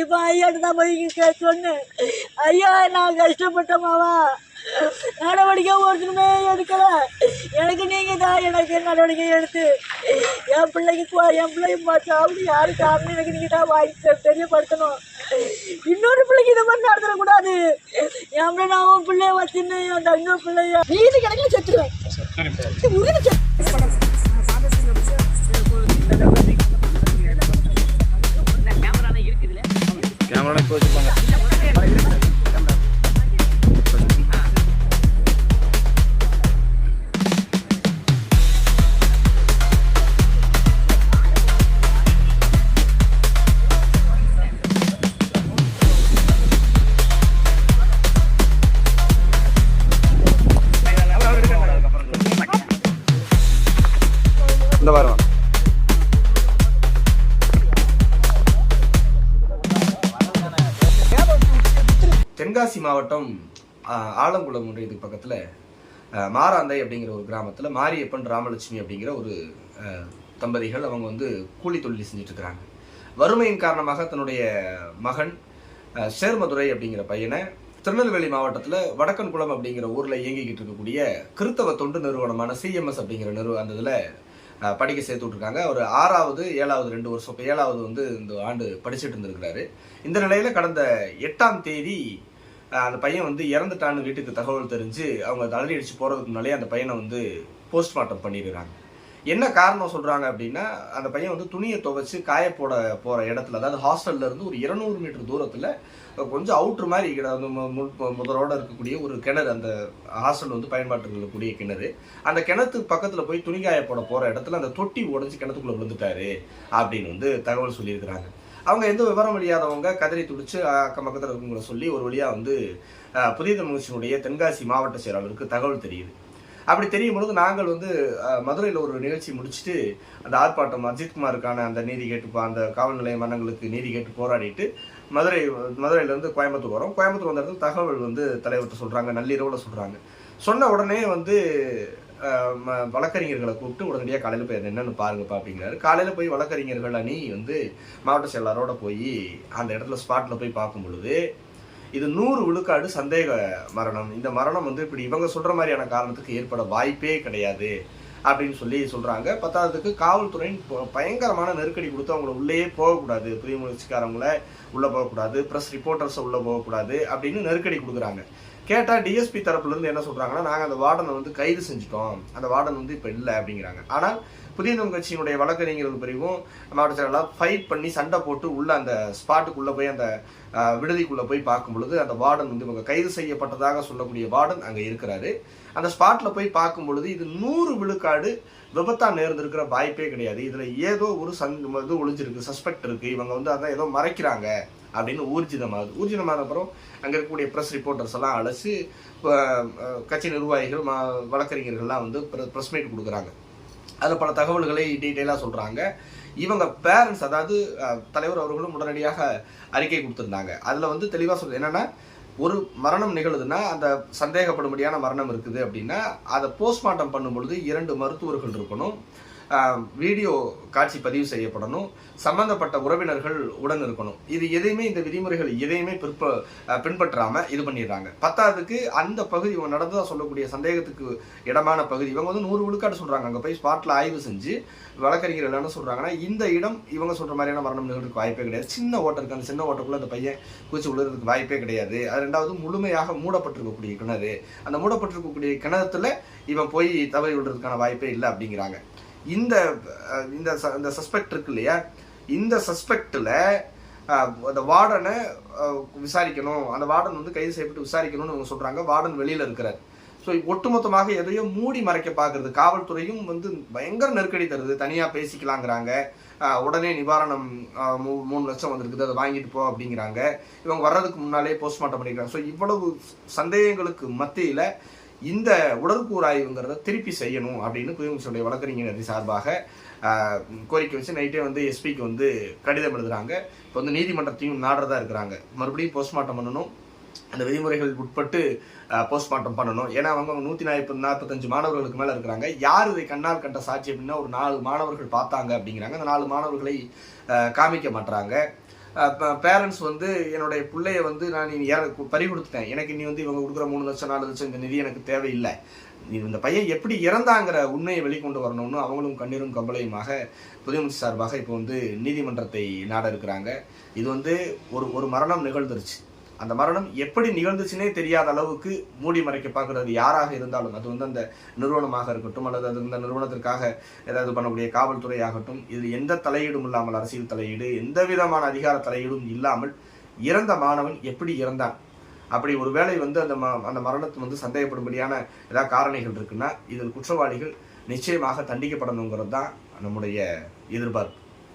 இப்போ ஐயாட்ட தான் போய் சொன்னேன். ஐயா நான் கஷ்டப்பட்டமாவா நடவடிக்கை ஒருத்தருமே எடுக்கல. எனக்கு நீங்க தான் எனக்கு நடவடிக்கை எடுத்து என் பிள்ளைக்கு என் பிள்ளைக்கு சாப்பிடு யாரு சாப்பிடு எனக்கு நீங்க தான் வாங்கி தெரியப்படுத்தணும். இன்னொரு பிள்ளைக்கு இந்த மாதிரி நடத்தக்கூடாது என் பிள்ளை நான் உன் பிள்ளைய வச்சுன்னு என் தங்க பிள்ளைய நீதி கணக்கில் செத்துருவேன். செத்து இந்த வாரம். தென்காசி மாவட்டம் ஆலங்குளம் ஆலங்குளம் ஒன்றியத்துக்கு பக்கத்தில் மாராந்தை அப்படிங்கிற ஒரு கிராமத்தில் மாரியப்பன் ராமலட்சுமி அப்படிங்கிற ஒரு தம்பதிகள் அவங்க வந்து கூலி தொழில் செஞ்சிட்ருக்கிறாங்க. வறுமையின் காரணமாக தன்னுடைய மகன் சேர்மதுரை அப்படிங்கிற பையனை திருநெல்வேலி மாவட்டத்தில் வடக்கன்குளம் அப்படிங்கிற ஊரில் இயங்கிக்கிட்டு இருக்கக்கூடிய கிறித்தவ தொண்டு நிறுவனமான சிஎம்எஸ் அப்படிங்கிற நிறுவ அந்த இதில் படிக்க சேர்த்து விட்ருக்காங்க ஒரு ஆறாவது ஏழாவது ரெண்டு வருஷம் இப்போ ஏழாவது வந்து இந்த ஆண்டு படிச்சுட்டு இருந்திருக்கிறாரு. இந்த நிலையில் கடந்த எட்டாம் தேதி அந்த பையன் வந்து இறந்துட்டான்னு வீட்டுக்கு தகவல் தெரிஞ்சு அவங்க தளரி அடிச்சு போகிறதுக்கு முன்னாலே அந்த பையனை வந்து போஸ்ட்மார்ட்டம் பண்ணிடுறாங்க என்ன காரணம் சொல்கிறாங்க அப்படின்னா அந்த பையன் வந்து துணியை துவைச்சு காய போட போகிற இடத்துல அதாவது ஹாஸ்டல்ல இருந்து ஒரு இருநூறு மீட்டர் தூரத்தில் கொஞ்சம் அவுட்ரு மாதிரி கிட- அந்த முதலோட இருக்கக்கூடிய ஒரு கிணறு அந்த ஹாஸ்டல் வந்து பயன்பாட்டுக்கு இருக்கக்கூடிய கிணறு. அந்த கிணத்துக்கு பக்கத்தில் போய் துணி காய போட போகிற இடத்துல அந்த தொட்டி உடஞ்சி கிணத்துக்குள்ளே விழுந்துட்டாரு அப்படின்னு வந்து தகவல் சொல்லியிருக்கிறாங்க. அவங்க எந்த விவரம் இல்லாதவங்க கதறி துடிச்சு அக்கம் பக்கத்தில் இருக்கவங்கள சொல்லி ஒரு வழியாக வந்து புதிய தமிழ்ச்சியினுடைய தென்காசி மாவட்ட செயலாளருக்கு தகவல் தெரியுது. அப்படி தெரியும் பொழுது நாங்கள் வந்து மதுரையில் ஒரு நிகழ்ச்சி முடிச்சுட்டு அந்த ஆர்ப்பாட்டம் அஜித்குமாருக்கான அந்த நீதி கேட்டு அந்த காவல் நிலைய மன்னங்களுக்கு நீதி கேட்டு போராடிட்டு மதுரை மதுரையிலேருந்து கோயம்புத்தூர் வரோம். கோயம்புத்தூர் வந்த இடத்துல தகவல் வந்து தலைவர்கிட்ட சொல்கிறாங்க நள்ளிரவில் சொல்கிறாங்க சொன்ன உடனே வந்து வழக்கறிஞர்களை கூப்பிட்டு உடனடியாக காலையில் போய் என்னென்னு பாருங்கப்பா அப்படிங்கிறாரு காலையில் போய் வழக்கறிஞர்கள் அணி வந்து மாவட்ட செயலாளரோட போய் அந்த இடத்துல ஸ்பாட்டில் போய் பார்க்கும் பொழுது இது நூறு விழுக்காடு சந்தேக மரணம். இந்த மரணம் வந்து இப்படி இவங்க சொல்கிற மாதிரியான காரணத்துக்கு ஏற்பட வாய்ப்பே கிடையாது அப்படின்னு சொல்லி சொல்கிறாங்க பத்தாவதுக்கு காவல்துறையின் பயங்கரமான நெருக்கடி கொடுத்து அவங்கள உள்ளேயே போகக்கூடாது. புதிய முயற்சிக்காரங்கள உள்ளே போகக்கூடாது. ப்ரெஸ் ரிப்போர்ட்டர்ஸை உள்ளே போகக்கூடாது அப்படின்னு நெருக்கடி கொடுக்குறாங்க. கேட்டால் டிஎஸ்பி தரப்புல இருந்து என்ன சொல்றாங்கன்னா நாங்கள் அந்த வார்டனை வந்து கைது செஞ்சுட்டோம். அந்த வார்டன் வந்து இப்போ இல்லை அப்படிங்கிறாங்க. ஆனால் புதிய தமிழ் கட்சியினுடைய வழக்கறிஞர்கள் பிரிவும் மாவட்ட செயலாளர் ஃபைட் பண்ணி சண்டை போட்டு உள்ள அந்த ஸ்பாட்டுக்குள்ளே போய் அந்த விடுதிக்குள்ள போய் பார்க்கும் பொழுது அந்த வார்டன் வந்து இவங்க கைது செய்யப்பட்டதாக சொல்லக்கூடிய வார்டன் அங்க இருக்கிறாரு. அந்த ஸ்பாட்ல போய் பார்க்கும் பொழுது இது நூறு விழுக்காடு விபத்தா நேர்ந்திருக்கிற வாய்ப்பே கிடையாது. இதுல ஏதோ ஒரு சந் இது ஒளிஞ்சிருக்கு சஸ்பெக்ட் இருக்கு. இவங்க வந்து அதான் ஏதோ மறைக்கிறாங்க அப்படின்னு ஊர்ஜிதமாகுது. ஊர்ஜிதமான அப்புறம் அங்கே இருக்கக்கூடிய ப்ரெஸ் ரிப்போர்ட்டர்ஸ் எல்லாம் அழைச்சி கட்சி நிர்வாகிகள் மா வழக்கறிஞர்கள்லாம் வந்து ப்ரெஸ் மீட் கொடுக்குறாங்க. அதில் பல தகவல்களை டீட்டெயிலாக சொல்கிறாங்க இவங்க பேரண்ட்ஸ் அதாவது தலைவர் அவர்களும் உடனடியாக அறிக்கை கொடுத்துருந்தாங்க. அதில் வந்து தெளிவாக சொல்லுது என்னென்னா ஒரு மரணம் நிகழுதுன்னா அந்த சந்தேகப்படும்படியான மரணம் இருக்குது அப்படின்னா அதை போஸ்ட்மார்ட்டம் பண்ணும் பொழுது இரண்டு மருத்துவர்கள் இருக்கணும். வீடியோ காட்சி பதிவு செய்யப்படணும். சம்பந்தப்பட்ட உறவினர்கள் உடன் இருக்கணும். இது எதையுமே இந்த விதிமுறைகள் எதையுமே பிற்ப பின்பற்றாமல் பின்பற்றாம இது பண்ணிடுறாங்க. பத்தாவதுக்கு அந்த பகுதி இவங்க நடந்ததாக சொல்லக்கூடிய சந்தேகத்துக்கு இடமான பகுதி இவங்க வந்து நூறு விழுக்காடு சொல்றாங்க. அங்கே போய் ஸ்பாட்ல ஆய்வு செஞ்சு வழக்கறிஞர்கள் என்ன சொல்றாங்கன்னா இந்த இடம் இவங்க சொல்ற மாதிரியான மரணம் நிகழ்வுக்கு வாய்ப்பே கிடையாது. சின்ன ஓட்டருக்கு அந்த சின்ன ஓட்டக்குள்ள அந்த பையன் குச்சி விழுறதுக்கு வாய்ப்பே கிடையாது. அது ரெண்டாவது முழுமையாக மூடப்பட்டிருக்கக்கூடிய கிணறு. அந்த மூடப்பட்டிருக்கக்கூடிய கிணத்துல இவன் போய் தவறி விடுறதுக்கான வாய்ப்பே இல்லை அப்படிங்கிறாங்க. இந்த இந்த இந்த சஸ்பெக்ட் இருக்கு இல்லையா? இந்த சஸ்பெக்டில் அந்த வார்டனை விசாரிக்கணும். அந்த வார்டன் வந்து கைது செய்யப்பட்டு விசாரிக்கணும்னு அவங்க சொல்கிறாங்க வார்டன் வெளியில் இருக்கிறார். ஸோ ஒட்டுமொத்தமாக எதையோ மூடி மறைக்க பார்க்கறது. காவல்துறையும் வந்து பயங்கர நெருக்கடி தருது. தனியாக பேசிக்கலாங்கிறாங்க. உடனே நிவாரணம் மூ- மூணு லட்சம் வந்திருக்குது. அதை வாங்கிட்டு போ அப்படிங்கிறாங்க. இவங்க வர்றதுக்கு முன்னாலே போஸ்ட்மார்ட்டம் பண்ணிக்கிறாங்க. ஸோ இவ்வளவு சந்தேகங்களுக்கு மத்தியில் இந்த உடற்கூறு ஆய்வுங்கிறத திருப்பி செய்யணும் அப்படின்னு புதுமுச்சனுடைய வழக்கறிஞர் சார்பாக கோரிக்கை வச்சு நைட்டே வந்து எஸ்பிக்கு வந்து கடிதம் எழுதுறாங்க. இப்போ வந்து நீதிமன்றத்தையும் நாடுறதா இருக்கிறாங்க. மறுபடியும் போஸ்ட்மார்ட்டம் பண்ணணும். அந்த விதிமுறைகள் உட்பட்டு போஸ்ட்மார்ட்டம் பண்ணணும். ஏன்னா அவங்க நூற்றி நாற்பது நாற்பத்தஞ்சு மாணவர்களுக்கு மேலே இருக்கிறாங்க. யார் இதை கண்ணால் கண்ட சாட்சி அப்படின்னா ஒரு நாலு மாணவர்கள் பார்த்தாங்க அப்படிங்கிறாங்க. அந்த நாலு மாணவர்களை காமிக்க மாட்றாங்க பேரண்ட்ஸ் வந்து என்னுடைய பிள்ளைய வந்து நான் நீ எனக்கு பறி கொடுத்துட்டேன். எனக்கு நீ வந்து இவங்க கொடுக்குற மூணு லட்சம் நாலு லட்சம் இந்த நிதி எனக்கு தேவையில்லை. நீ இந்த பையன் எப்படி இறந்தாங்கிற உண்மையை வெளிக்கொண்டு வரணும்னு அவங்களும் கண்ணீரும் கம்பளையுமாக புதியமுத்து சார்பாக இப்போ வந்து நீதிமன்றத்தை நாட இருக்கிறாங்க இது வந்து ஒரு ஒரு மரணம் நிகழ்ந்துருச்சு. அந்த மரணம் எப்படி நிகழ்ந்துச்சுன்னே தெரியாத அளவுக்கு மூடி மறைக்க பார்க்கறது யாராக இருந்தாலும் அது வந்து அந்த நிறுவனமாக இருக்கட்டும் அல்லது அது இந்த நிறுவனத்திற்காக ஏதாவது பண்ணக்கூடிய காவல்துறை ஆகட்டும் இது எந்த தலையீடும் இல்லாமல் அரசியல் தலையீடு எந்த விதமான அதிகார தலையீடும் இல்லாமல் இறந்த மாணவன் எப்படி இறந்தான்? அப்படி ஒரு வேளை வந்து அந்த ம அந்த மரணத்தை வந்து சந்தேகப்படும்படியான ஏதாவது காரணிகள் இருக்குன்னா இதில் குற்றவாளிகள் நிச்சயமாக தண்டிக்கப்படணுங்கிறது தான் நம்முடைய எதிர்பார்ப்பு.